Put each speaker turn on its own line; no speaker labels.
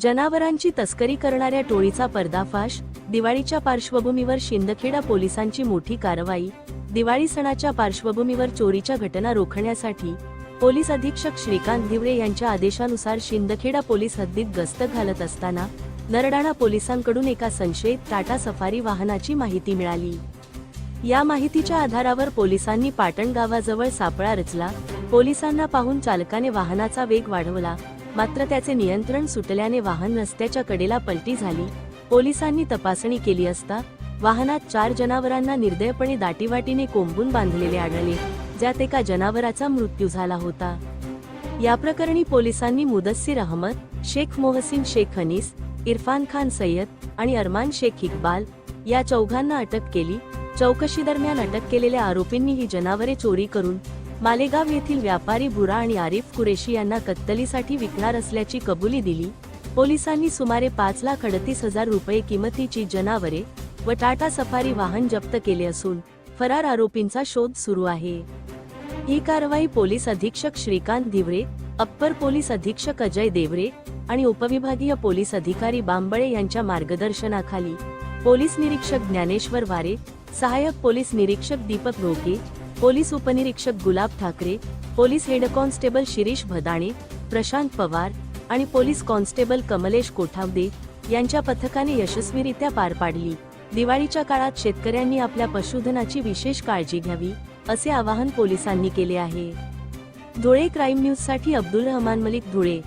जनावरांची तस्करी करणाऱ्या टोळीचा पर्दाफाश दिवाळीच्या पार्श्वभूमीवर शिंदखेडा पोलिसांची मोठी कारवाई दिवाळी सणाच्या पार्श्वभूमीवर चोरीच्या घटना रोखण्यासाठी पोलीस अधीक्षक श्रीकांत धिवळे यांच्या आदेशानुसार शिंदखेडा पोलीस हद्दीत गस्त घालत असताना नरडाणा पोलिसांकडून एका संशयित टाटा सफारी वाहनाची माहिती मिळाली. या माहितीच्या आधारावर पोलिसांनी पाटण गावाजवळ सापळा रचला पोलिसांना पाहून चालकाने वाहनाचा वेग वाढवला मात्र त्याचे नियंत्रण सुटल्याने वाहन रस्त्याच्या कडेला पलटी झाली. पोलिसांनी तपासणी केली असता वाहनात चार जनावरांना निर्दयपणे दाटीवाटीने कोंबून बांधलेले आढळले ज्यात एका जनावराचा मृत्यू झाला होता. या प्रकरणी पोलिसांनी मुदस्सीर अहमद शेख मोहसिन शेख हनीस इरफान खान सय्यद आणि अरमान शेख इक्बाल या चौघांना अटक केली. चौकशी दरम्यान अटक केलेल्या आरोपींनी ही जनावरे चोरी करून मालेगाव येथील व्यापारी बुरा आणि आरिफ कुरेशी यांना कत्तलीसाठी विकणार असल्याची कबुली दिली. पोलिसांनी सुमारे पाच लाख अडतीस हजार रुपये किमतीची जनावरे व टाटा सफारी वाहन जप्त केले असून फरार आरोपींचा शोध सुरू आहे. ही कारवाई पोलीस अधीक्षक श्रीकांत धिवरे अप्पर पोलीस अधीक्षक अजय देवरे आणि उपविभागीय पोलीस अधिकारी बांबळे यांच्या मार्गदर्शनाखाली पोलीस निरीक्षक ज्ञानेश्वर वारे सहाय्यक पोलीस निरीक्षक दीपक रोके पोलीस उपनिरीक्षक Gulab Thackeray police head constable Shirish Bhadane Prashant Pawar आणि पोलीस कॉन्स्टेबल कमलेश कोठावदे यांच्या पथकाने यशस्वीरित्या पार पाडली. दिवाळीच्या काळात शेतकऱ्यांनी आपल्या पशुधनाची विशेष काळजी घ्यावी असे आवाहन पोलिसांनी केले आहे. धुळे क्राईम न्यूजसाठी अब्दुल रहमान मलिक धुळे.